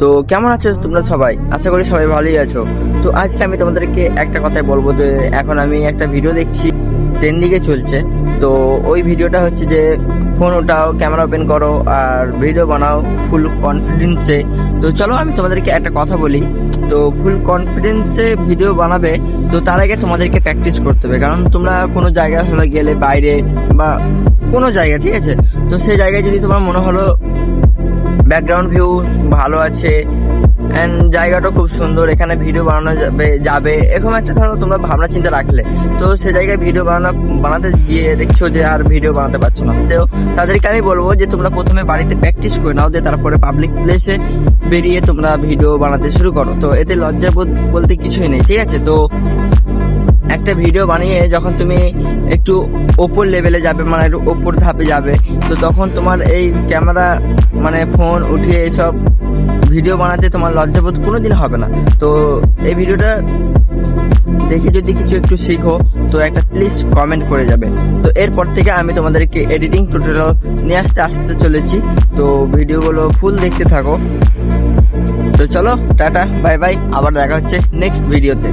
তো কেমন আছো তোমরা সবাই? আশা করি সবাই ভালোই আছো। তো আজকে আমি তোমাদেরকে একটা কথাই বলব যে, এখন আমি একটা ভিডিও দেখছি ট্রেন্ডিংয়ে চলছে। তো ওই ভিডিওটা হচ্ছে যে ফোন ওঠাও ক্যামেরা ওপেন করো, আর ভিডিও বানাও ফুল কনফিডেন্সে তো চলো আমি তোমাদেরকে একটা কথা বলি। তো ফুল কনফিডেন্সে ভিডিও বানাবে, তো তার আগে তোমাদেরকে প্র্যাকটিস করতে হবে। কারণ তোমরা কোনো জায়গায় হলো গেলে বাইরে বা কোনো জায়গা ঠিক আছে? তো সেই জায়গায় যদি তোমার মনে হলো ব্যাকগ্রাউন্ড ভিউ ভালো আছে অ্যান্ড জায়গাটা খুব সুন্দর, এখানে ভিডিও বানানো যাবে যাবে। এরকম একটা ধরো তোমরা ভাবনা চিন্তা রাখলে। তো সে জায়গায় ভিডিও বানানো বানাতে গিয়ে দেখছ যে আর ভিডিও বানাতে পারছ না। তো তাদেরকে আমি বলব যে তোমরা প্রথমে বাড়িতে প্র্যাকটিস করে নাও, দিয়ে তারপরে পাবলিক প্লেসে বেরিয়ে তোমরা ভিডিও বানাতে শুরু করো। তো এতে লজ্জা বলতে কিছুই নেই, ঠিক আছে? তো একটা ভিডিও বানিয়ে যখন তুমি একটু ওপর লেভেলে যাবে মানে একটু ওপর ধাপে যাবে, তো তখন তোমার এই ক্যামেরা মানে ফোন উঠিয়ে এইসব ভিডিও বানাতে তোমার লজ্জাবোধ কোনোদিন হবে না। তো এই ভিডিওটা দেখে যদি কিছু একটু শিখো, তো একটা প্লিজ কমেন্ট করে যাবে। তো এরপর থেকে আমি তোমাদেরকে এডিটিং টিউটোরিয়াল নিয়ে আসতে আসতে চলেছি। তো ভিডিওগুলো ফুল দেখতে থাকো। তো চলো, টাটা বাই বাই আবার দেখা হচ্ছে নেক্সট ভিডিওতে